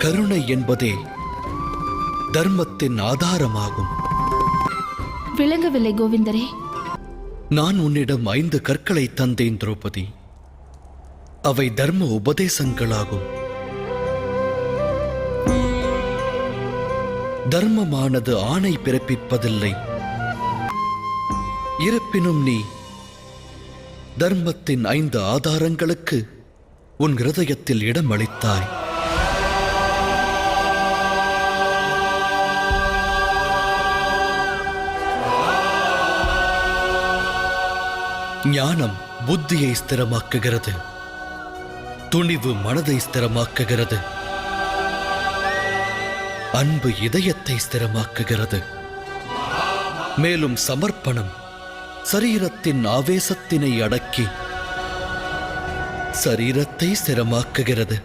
கருணை என்பதே தர்மத்தின் ஆதாரமாகும். விளங்கவில்லை கோவிந்தரே. நான் உன்னிடம் ஐந்து கற்களை தந்தேன் திரௌபதி. அவை தர்ம உபதேசங்களாகும். தர்மமானது ஆணை பிறப்பிப்பதில்லை. இருப்பினும் நீ தர்மத்தின் ஐந்து ஆதாரங்களுக்கு உன் இருதயத்தில் இடம் அளித்தாய் ஞானம் புத்தியை ஸ்திரமாக்குகிறது. துணிவு மனதை ஸ்திரமாக்குகிறது. அன்பு இதயத்தை ஸ்திரமாக்குகிறது. மேலும் சமர்ப்பணம் சரீரத்தின் ஆவேசத்தினை அடக்கி சரீரத்தை ஸ்திரமாக்குகிறது.